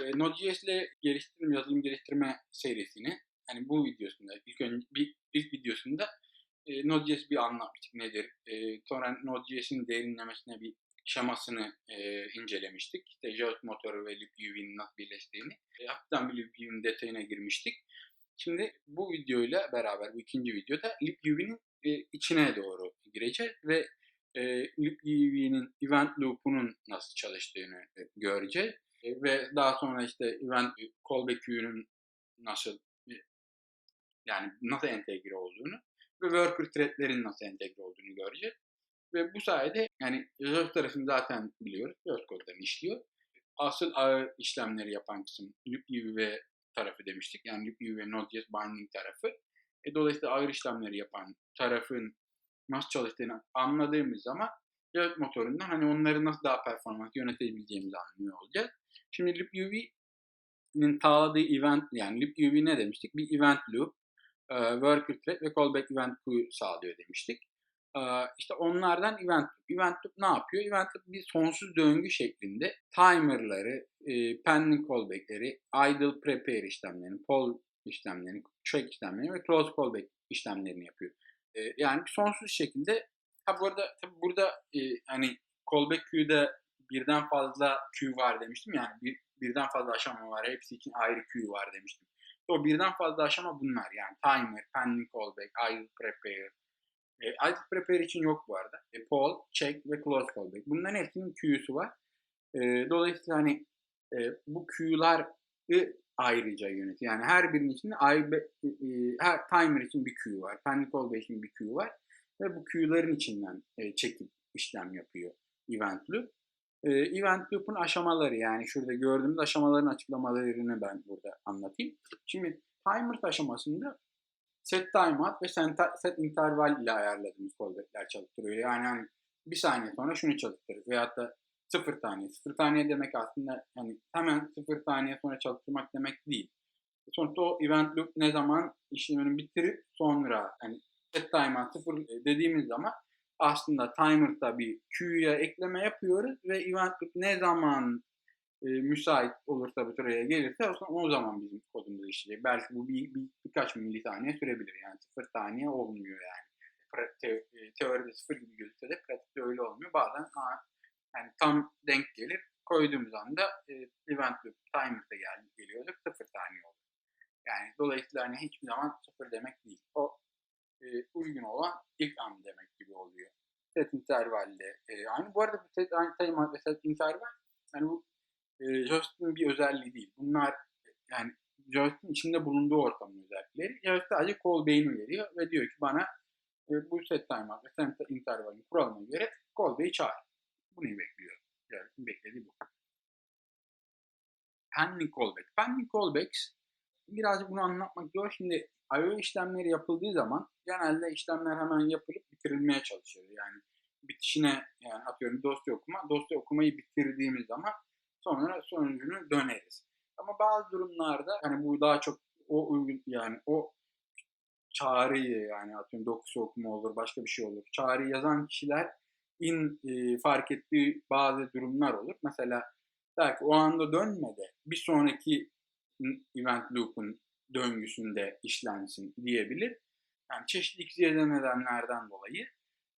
e, Node.js ile geliştirme, yazılım geliştirme serisini hani bu videosunda ilk önce bir ilk videosunda e, Node.js bir anlatmıştık nedir. E, sonra Node.js'in derinlemesine bir şemasını e, incelemiştik. İşte JavaScript motoru ve libUV'nin nasıl birleştiğini. E, hafiften bir libUV'nin detayına girmiştik. Şimdi bu videoyla beraber bu ikinci videoda libUV'nin e, içine doğru gireceğiz ve e, libUV'nin event loop'unun nasıl çalıştığını e, göreceğiz. E, ve daha sonra işte event callback queue'nun nasıl e, yani nasıl entegre olduğunu ve worker thread'lerin nasıl entegre olduğunu göreceğiz. Ve bu sayede yani Resolve tarafını zaten biliyoruz. Resolve kodlarını işliyor. Asıl ağır işlemleri yapan kısım libUV tarafı demiştik. Yani libUV ve Node.js binding tarafı. E, dolayısıyla ağır işlemleri yapan tarafın nasıl çalıştığını anladığımız zaman Resolve motorundan hani onları nasıl daha performans yönetebileceğimizi anlıyor olacağız. Şimdi libUV'nin sağladığı event yani libUV ne demiştik? Bir event loop, worker thread ve callback event queue sağlıyor demiştik. İşte onlardan event loop. Event loop ne yapıyor? Event loop bir sonsuz döngü şeklinde timerları, pending callback'leri, idle prepare işlemlerini, poll işlemlerini, check işlemlerini ve close callback işlemlerini yapıyor. Yani sonsuz şekilde ha bu arada tabi burada hani callback queue'da birden fazla queue var demiştim yani bir, birden fazla aşama var. Hepsi için ayrı queue var demiştim. O birden fazla aşama bunlar yani timer, pending callback, idle prepare, e, idle prepare için yok bu arada. E, poll, check ve close callback. Bunların hepsinin queue'su var. E, dolayısıyla hani e, bu queue'lar ayrıca yönetiyor. Yani her birinin içinde ayrı, e, her timer için bir queue var. Pending callback için bir queue var. Ve bu queue'ların içinden e, çekip işlem yapıyor event loop. E, event loop'un aşamaları yani şurada gördüğümüz aşamaların açıklamalarını ben burada anlatayım. Şimdi timer aşamasında set timeout ve set interval ile ayarladığımız callback'ler çalıştırıyor. Yani hani bir saniye sonra şunu çalıştırır veyahut da sıfır saniye. Sıfır saniye demek aslında hani hemen sıfır saniye sonra çalıştırmak demek değil. Sonuçta o event loop ne zaman işlemini bitirip sonra hani set timeout sıfır dediğimiz zaman aslında timer'da bir queue'ya ekleme yapıyoruz ve event ne zaman e, müsait olursa bu sıraya gelirse o zaman bizim kodumuz işleyecek. Belki bu bir, bir, birkaç milisaniye sürebilir yani sıfır saniye olmuyor yani. Te, teoride sıfır gibi gözükse de pratikte öyle olmuyor. Bazen yani tam denk gelir. Koyduğumuz anda e, event loop timer'da gel, geliyordur sıfır saniye olur. Yani dolayısıyla hani hiçbir zaman sıfır demek değil. O e, uygun olan ilk an demek gibi oluyor. Set intervalle e, aynı. Bu arada set time ve set interval yani bu e, JavaScript'in bir özelliği değil. Bunlar yani JavaScript'in içinde bulunduğu ortamın özellikleri. JavaScript sadece callback'ini veriyor ve diyor ki bana e, bu set timeout ve set intervalin kuralına göre callback'i çağır. Bunu bekliyor. JavaScript'in beklediği bu. Pending callback. Pending callbacks birazcık bunu anlatmak zor. Şimdi I.O. işlemleri yapıldığı zaman genelde işlemler hemen yapılıp bitirilmeye çalışıyor. Yani bitişine yani atıyorum dosya okuma. Dosya okumayı bitirdiğimiz zaman sonra sonucunu döneriz. Ama bazı durumlarda hani bu daha çok o uygun yani o çağrıyı yani atıyorum dokusu okuma olur başka bir şey olur. Çağrıyı yazan kişiler in e, fark ettiği bazı durumlar olur. Mesela belki o anda dönmede bir sonraki event loop'un döngüsünde işlensin diyebilir. Yani çeşitli XY nedenlerden dolayı.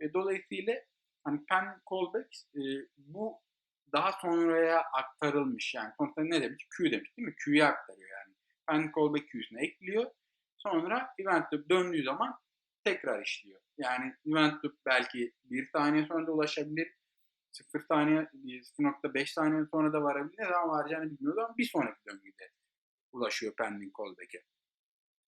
E, dolayısıyla hani pen callback e, bu daha sonraya aktarılmış yani sonuçta ne demiş? Q demiş değil mi? Q'ya aktarıyor yani. Pen callback Q'suna ekliyor. Sonra event loop döndüğü zaman tekrar işliyor. Yani event loop belki bir saniye sonra da ulaşabilir. 0 saniye, 0.5 saniye sonra da varabilir. Ne zaman varacağını bilmiyoruz ama bir sonraki döngüde ulaşıyor pending callback'e.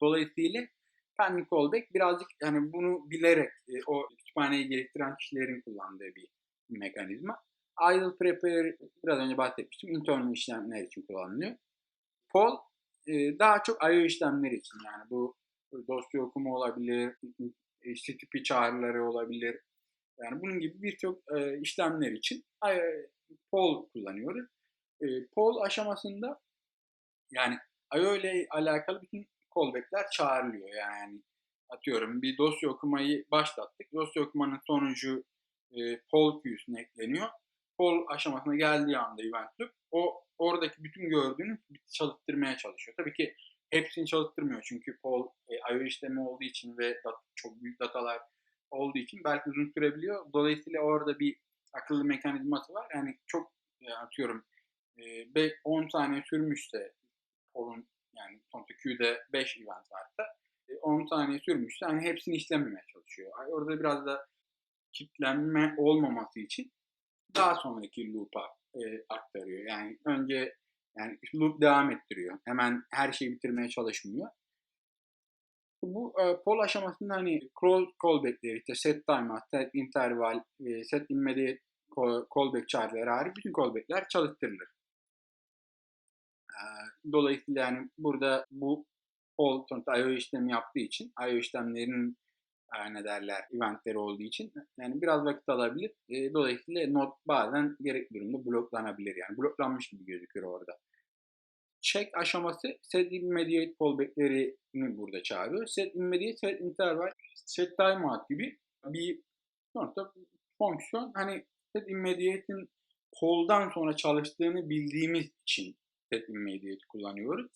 Dolayısıyla pending callback birazcık yani bunu bilerek e, o kütüphaneyi gerektiren kişilerin kullandığı bir mekanizma. Idle prepare biraz önce bahsetmiştim. Internal işlemler için kullanılıyor. Poll e, daha çok I.O. işlemleri için yani bu dosya okuma olabilir, HTTP çağrıları olabilir. Yani bunun gibi birçok e, işlemler için poll kullanıyoruz. Poll aşamasında yani I.O. ile alakalı bütün callback'ler çağrılıyor. Yani atıyorum bir dosya okumayı başlattık. Dosya okumanın sonucu e, poll queue'suna ekleniyor. Poll aşamasına geldiği anda event loop o oradaki bütün gördüğünü çalıştırmaya çalışıyor. Tabii ki hepsini çalıştırmıyor çünkü Paul e, IO işlemi olduğu için ve dat, çok büyük datalar olduğu için belki uzun sürebiliyor. Dolayısıyla orada bir akıllı mekanizması var. Yani çok e, atıyorum e, 10 saniye sürmüşse Paul'un yani sonuçta Q'de 5 event varsa 10 saniye sürmüşse hani hepsini işlememeye çalışıyor. Orada biraz da kitlenme olmaması için daha sonraki loop'a e, aktarıyor. Yani önce yani loop devam ettiriyor. Hemen her şeyi bitirmeye çalışmıyor. Bu e, pol aşamasında hani close callback'leri işte set timeout, set interval, e, set immediate callback çağrıları hariç bütün callback'ler çalıştırılır. Dolayısıyla yani burada bu pol sonuçta I.O. işlemi yaptığı için I.O. işlemlerinin ne derler eventleri olduğu için yani biraz vakit alabilir. Dolayısıyla not bazen gerekli durumda bloklanabilir yani bloklanmış gibi gözüküyor orada. Check aşaması set immediate callback'lerini burada çağırıyor. Set immediate, set interval, set timeout gibi bir sonuçta fonksiyon hani set immediate'in call'dan sonra çalıştığını bildiğimiz için set immediate kullanıyoruz.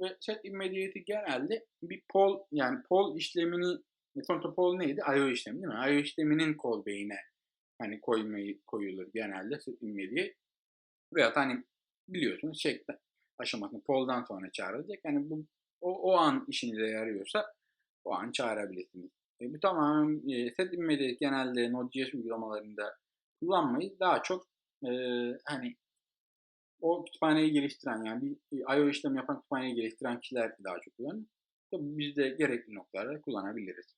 Ve set immediate'i genelde bir poll yani poll işlemini sonuçta poll neydi? I.O. işlemi değil mi? I.O. işleminin callback'ine hani koymayı koyulur genelde set immediate. Veya hani biliyorsunuz check aşamasını poll'dan sonra çağrılacak. Yani bu o, o an işinize yarıyorsa o an çağırabilirsiniz. E, bu tamamen e, set immediate genelde Node.js uygulamalarında kullanmayı daha çok e, hani o kütüphaneyi geliştiren yani bir I.O. işlem yapan kütüphaneyi geliştiren kişiler daha çok kullanır. Tabii biz de gerekli noktalarda kullanabiliriz.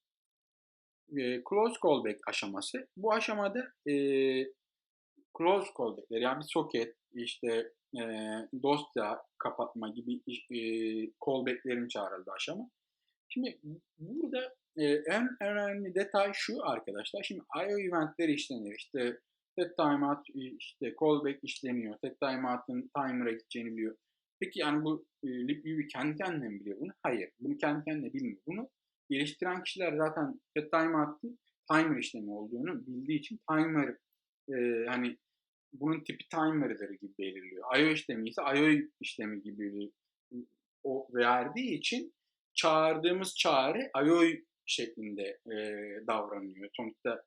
E, close callback aşaması. Bu aşamada e, close callback'ler yani bir socket, işte e, dosya kapatma gibi e, callback'lerin çağrıldığı aşama. Şimdi burada e, en önemli detay şu arkadaşlar. Şimdi I.O. eventleri işlenir. İşte set timeout işte callback işleniyor. Set timeout'ın timer'a gideceğini biliyor. Peki yani bu e, kendi kendine mi biliyor bunu? Hayır. Bunu kendi kendine bilmiyor. Bunu geliştiren kişiler zaten set timeout'ın timer işlemi olduğunu bildiği için timer e, hani bunun tipi timer'dır gibi belirliyor. I.O. işlemi ise I.O. işlemi gibi o verdiği için çağırdığımız çağrı I.O. şeklinde e, davranıyor. Sonuçta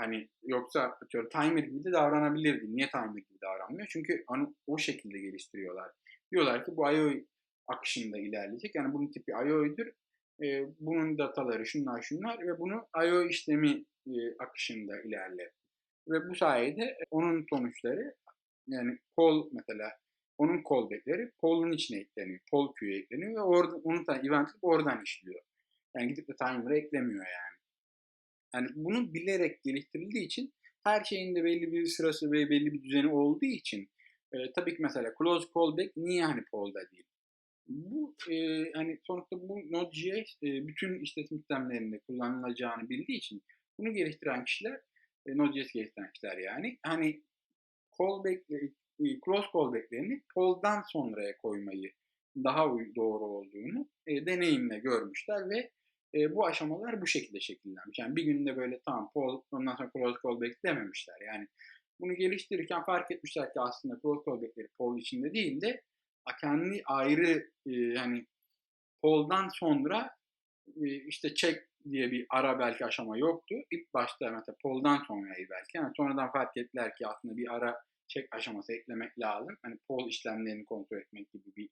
Hani yoksa atıyorum timer gibi davranabilirdi. Niye timer gibi davranmıyor? Çünkü onu o şekilde geliştiriyorlar. Diyorlar ki bu I.O. akışında ilerleyecek. Yani bunun tipi I.O.'dur. E, bunun dataları şunlar şunlar ve bunu I.O. işlemi e, akışında ilerler. Ve bu sayede onun sonuçları yani poll mesela onun callback'leri poll'un içine ekleniyor. Poll queue'ye ekleniyor ve orada, onun da oradan işliyor. Yani gidip de timer'a eklemiyor yani. Yani bunu bilerek geliştirildiği için her şeyin de belli bir sırası ve belli bir düzeni olduğu için e, tabii ki mesela close callback niye hani poll'da değil? Bu e, hani sonuçta bu Node.js e, bütün işletim sistemlerinde kullanılacağını bildiği için bunu geliştiren kişiler e, Node.js geliştiren kişiler yani hani callback e, close callback'lerini poll'dan sonraya koymayı daha doğru olduğunu e, deneyimle görmüşler ve e, bu aşamalar bu şekilde şekillenmiş. Yani bir günde böyle tam Paul ondan sonra close callback dememişler. Yani bunu geliştirirken fark etmişler ki aslında close callback'leri Paul içinde değil de kendi ayrı e, hani Paul'dan sonra e, işte check diye bir ara belki aşama yoktu. İlk başta mesela Paul'dan sonrayı belki. Yani sonradan fark ettiler ki aslında bir ara check aşaması eklemek lazım. Hani Paul işlemlerini kontrol etmek gibi bir,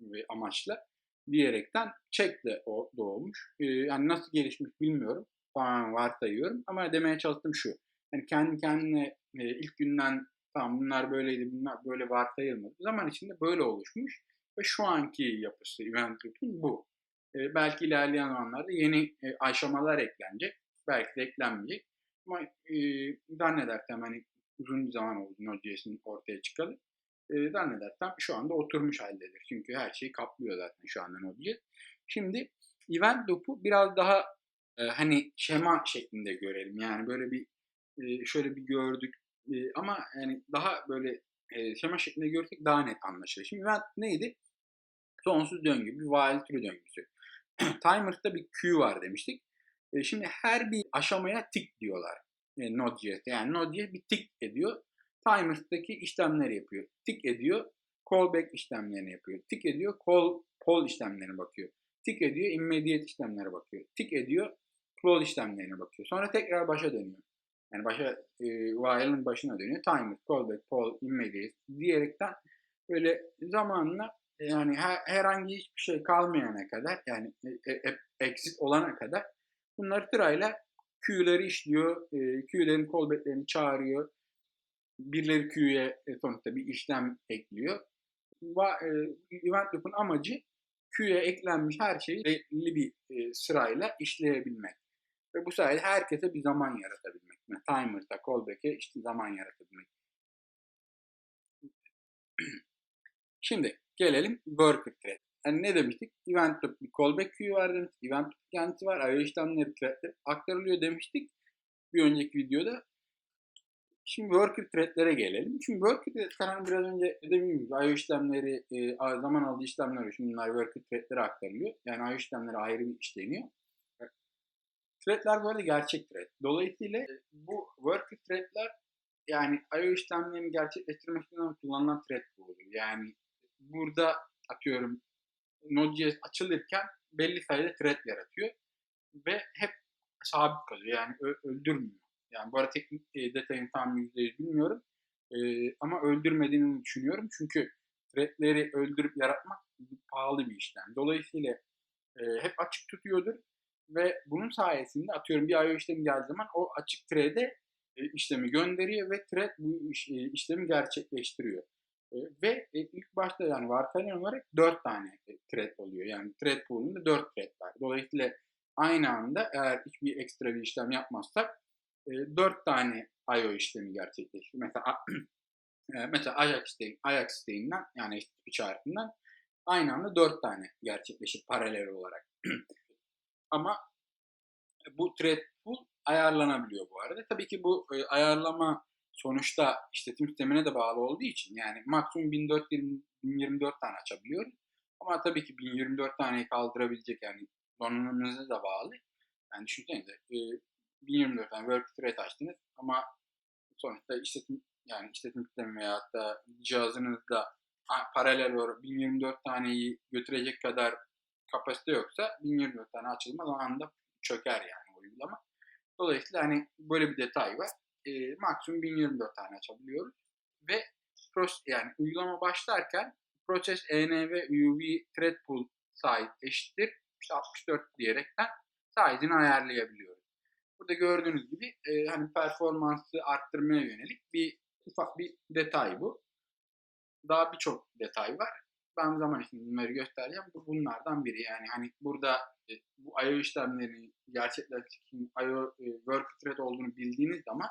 bir amaçla diyerekten de o doğmuş. Ee, yani nasıl gelişmiş bilmiyorum. Tamamen varsayıyorum. Ama demeye çalıştım şu. Yani kendi kendine e, ilk günden tamam bunlar böyleydi, bunlar böyle varsayılmadı. Zaman içinde böyle oluşmuş. Ve şu anki yapısı Event bu. E, belki ilerleyen zamanlarda yeni e, aşamalar eklenecek. Belki de eklenmeyecek. Ama e, zannedersem hani uzun bir zaman oldu Node.js'in ortaya çıkalı e, zannedersem şu anda oturmuş haldedir. Çünkü her şeyi kaplıyor zaten şu anda Node.js. Şimdi event loop'u biraz daha e, hani şema şeklinde görelim. Yani böyle bir e, şöyle bir gördük e, ama yani daha böyle e, şema şeklinde görsek daha net anlaşılır. Şimdi event neydi? Sonsuz döngü, bir while true döngüsü. Timer'da bir queue var demiştik. E, şimdi her bir aşamaya tick diyorlar. E, Node.js'te. Yani Node.js bir tick ediyor timers'daki işlemler yapıyor. Tik ediyor. callback işlemlerini yapıyor. Tik ediyor, call, poll işlemlerine bakıyor. Tik ediyor, immediate işlemlere bakıyor. Tik ediyor, close işlemlerine bakıyor. Sonra tekrar başa dönüyor. Yani başa, e, while'ın başına dönüyor. Timer, callback, poll, immediate diyerekten böyle zamanla yani her, herhangi hiçbir şey kalmayana kadar yani e, e, exit olana kadar bunları sırayla Q'leri işliyor, e, Q'lerin callback'lerini çağırıyor. Birileri Q'ye e, sonuçta bir işlem ekliyor. E, event loop'un amacı Q'ye eklenmiş her şeyi belli bir e, sırayla işleyebilmek. Ve bu sayede herkese bir zaman yaratabilmek. Yani timer'da, callback'e işte zaman yaratabilmek. Şimdi gelelim worker thread. Yani ne demiştik? Event loop bir callback queue var demiştik. Event loop kendisi var. IO işlemleri threadler aktarılıyor demiştik. Bir önceki videoda. Şimdi worker threadlere gelelim. Çünkü worker threadler hani biraz önce dediğim gibi IO işlemleri, e, zaman aldığı işlemler şimdi bunlar worker threadlere aktarılıyor. Yani IO işlemleri ayrı bir işleniyor. Threadler arada gerçek thread. Dolayısıyla e, bu worker threadler yani IO işlemlerini gerçekleştirmek için kullanılan thread oluyor. Yani burada atıyorum Node.js açılırken belli sayıda thread yaratıyor ve hep sabit kalıyor. Yani öldürmüyor. Yani bu arada teknik e, detayını tam %100 bilmiyorum. E, ama öldürmediğini düşünüyorum. Çünkü threadleri öldürüp yaratmak pahalı bir işlem. Dolayısıyla e, hep açık tutuyordur ve bunun sayesinde atıyorum bir IO işlemi geldiği zaman o açık thread'e e, işlemi gönderiyor ve thread bu iş, e, işlemi gerçekleştiriyor. E, ve e, ilk başta yani varsayılan olarak 4 tane thread oluyor. Yani thread pool'unda 4 thread var. Dolayısıyla aynı anda eğer hiçbir ekstra bir işlem yapmazsak e, 4 tane IO işlemi gerçekleşiyor. Mesela e, mesela Ajax isteğin, Ajax isteğinden yani HTTP çağrısından aynı anda 4 tane gerçekleşir paralel olarak. Ama bu thread pool ayarlanabiliyor bu arada. Tabii ki bu e, ayarlama sonuçta işletim sistemine de bağlı olduğu için yani maksimum 1024, 1024 tane açabiliyoruz. Ama tabii ki 1024 taneyi kaldırabilecek yani donanımınıza da bağlı. Yani düşünsenize e, 1024 tane work thread açtınız ama sonuçta işletim yani işletim sistemi veya da cihazınızda paralel olarak 1024 taneyi götürecek kadar kapasite yoksa 1024 tane açılmaz o anda çöker yani uygulama. Dolayısıyla hani böyle bir detay var. E, maksimum 1024 tane açabiliyoruz. Ve yani uygulama başlarken Process env uv thread pool size eşittir 64 diyerekten size'ini ayarlayabiliyoruz. Burada gördüğünüz gibi e, hani performansı arttırmaya yönelik bir ufak bir detay bu. Daha birçok detay var ben zaman içinde bunları göstereceğim. Bu bunlardan biri. Yani hani burada e, bu I.O. işlemlerini gerçekleştiren I.O. E, work thread olduğunu bildiğiniz zaman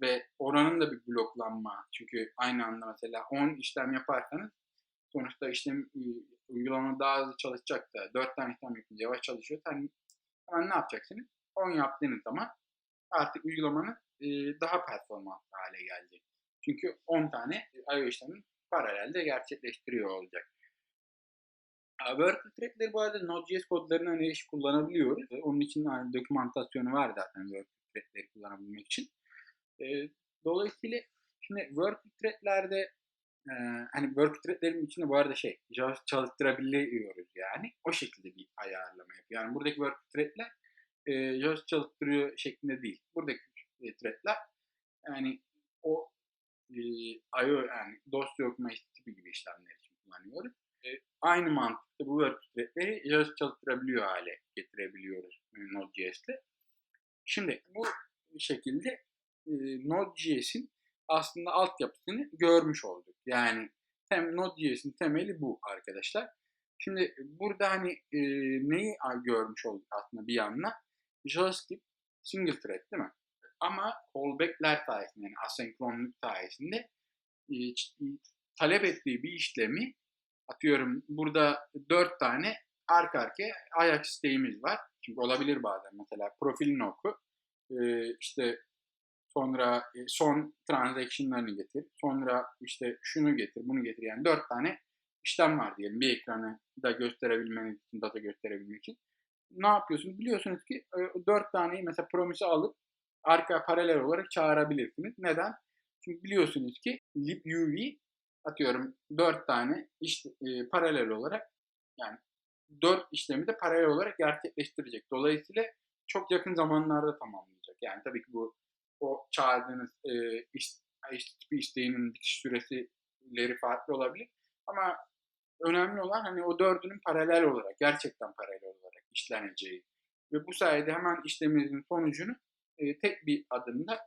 ve oranın da bir bloklanma. Çünkü aynı anda mesela 10 işlem yaparsanız sonuçta işlem e, uygulama daha hızlı çalışacak da 4 tane işlem yapınca yavaş çalışıyor. Hani hemen ne yapacaksınız? 10 yaptığınız zaman artık uygulamanın daha performanslı hale gelecek. Çünkü 10 tane I.O. işlemin paralelde gerçekleştiriyor olacak. Worker threadleri bu arada Node.js kodlarına iş kullanabiliyoruz. Onun için hani dokümantasyonu var zaten worker threadleri kullanabilmek için. dolayısıyla şimdi worker threadlerde e, hani worker threadlerin içinde bu arada şey çalıştırabiliyoruz yani. O şekilde bir ayarlama yapıyor. Yani buradaki worker threadler e, çalıştırıyor şeklinde değil. Buradaki threadler yani o e, IO yani dosya okuma tipi gibi işlemler için kullanıyoruz. E, aynı mantıkta bu web JavaScript çalıştırabiliyor hale getirebiliyoruz e, Node.js'te. Şimdi bu şekilde e, Node.js'in aslında altyapısını görmüş olduk. Yani tem, Node.js'in temeli bu arkadaşlar. Şimdi burada hani e, neyi görmüş olduk aslında bir yandan? JavaScript single thread değil mi? Ama callback'ler sayesinde yani asenkronluk sayesinde e, talep ettiği bir işlemi atıyorum burada dört tane arka arkaya ayak isteğimiz var. Çünkü olabilir bazen mesela profilini oku. E, işte sonra e, son transaction'larını getir. Sonra işte şunu getir, bunu getir. Yani dört tane işlem var diyelim bir ekranı da gösterebilmeniz için, data gösterebilmek için. Ne yapıyorsunuz? Biliyorsunuz ki dört taneyi mesela promise alıp arka paralel olarak çağırabilirsiniz. Neden? Çünkü biliyorsunuz ki libuv atıyorum 4 tane iş e, paralel olarak yani 4 işlemi de paralel olarak gerçekleştirecek. Dolayısıyla çok yakın zamanlarda tamamlayacak. Yani tabii ki bu o çağırdığınız e, iş, bir isteğinin bitiş süresileri farklı olabilir. Ama önemli olan hani o dördünün paralel olarak, gerçekten paralel olarak işleneceği. Ve bu sayede hemen işleminizin sonucunu e, tek bir adımda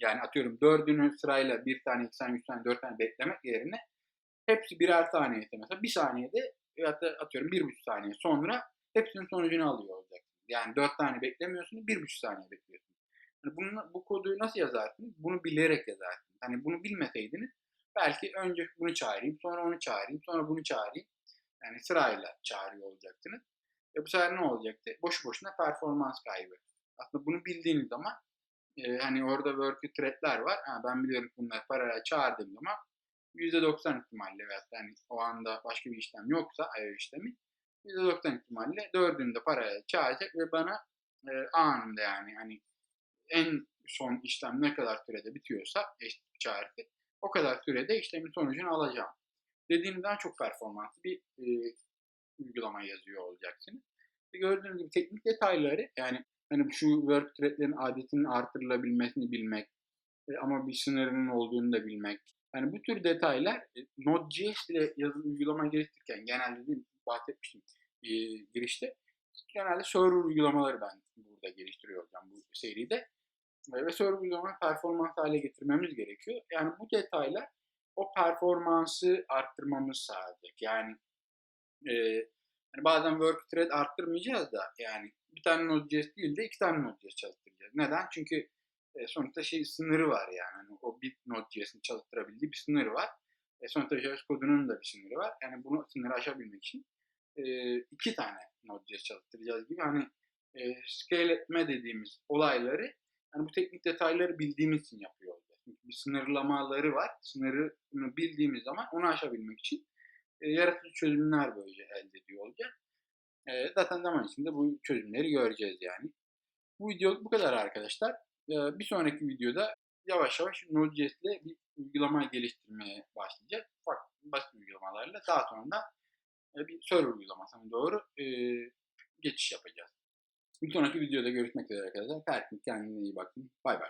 yani atıyorum dördünü sırayla bir tane, iki tane, üç tane, dört tane beklemek yerine hepsi birer ise mesela bir saniyede ya da atıyorum bir buçuk saniye sonra hepsinin sonucunu alıyor olacak. Yani dört tane beklemiyorsunuz, bir buçuk saniye bekliyorsunuz. Yani bunu, bu kodu nasıl yazarsınız? Bunu bilerek yazarsınız. Hani bunu bilmeseydiniz belki önce bunu çağırayım, sonra onu çağırayım, sonra bunu çağırayım. Yani sırayla çağırıyor olacaksınız. E bu sefer ne olacaktı? Boşu boşuna performans kaybı. Aslında bunu bildiğiniz zaman e, hani orada worky threadler var. Ha, ben biliyorum bunları paralel çağırdığım zaman %90 ihtimalle veya yani o anda başka bir işlem yoksa IO işlemi %90 ihtimalle dördünü de paralel çağıracak ve bana e, anında yani hani en son işlem ne kadar sürede bitiyorsa eşitlik çağrısı o kadar sürede işlemin sonucunu alacağım. Dediğinizden çok performanslı bir e, uygulama yazıyor olacaksınız. E, gördüğünüz gibi teknik detayları yani hani şu work threadlerin adetinin artırılabilmesini bilmek e, ama bir sınırının olduğunu da bilmek. Yani bu tür detaylar e, Node.js ile yazılım uygulama geliştirirken genelde değil, bahsetmiştim e, girişte. Genelde server uygulamaları ben burada geliştiriyor olacağım bu seride. Ve server uygulama performans hale getirmemiz gerekiyor. Yani bu detaylar o performansı arttırmamız sağlayacak. Yani e, yani bazen work thread arttırmayacağız da yani bir tane Node.js değil de iki tane Node.js çalıştıracağız. Neden? Çünkü e, sonuçta şey sınırı var yani. yani o bir Node.js'in çalıştırabildiği bir sınırı var. E, sonuçta JS kodunun da bir sınırı var. Yani bunu sınırı aşabilmek için e, iki tane Node.js çalıştıracağız gibi hani e, scale etme dediğimiz olayları yani bu teknik detayları bildiğimiz için yapıyor olacağız. Çünkü bir sınırlamaları var. Sınırını bildiğimiz zaman onu aşabilmek için e, yaratıcı çözümler böylece elde ediyor olacağız. E, zaten zaman içinde bu çözümleri göreceğiz yani. Bu video bu kadar arkadaşlar. E, bir sonraki videoda yavaş yavaş Node.js ile bir uygulama geliştirmeye başlayacağız. Ufak basit uygulamalarla daha sonra da e, bir server uygulamasına doğru e, geçiş yapacağız. Bir sonraki videoda görüşmek üzere arkadaşlar. Herkese kendinize iyi bakın. Bay bay.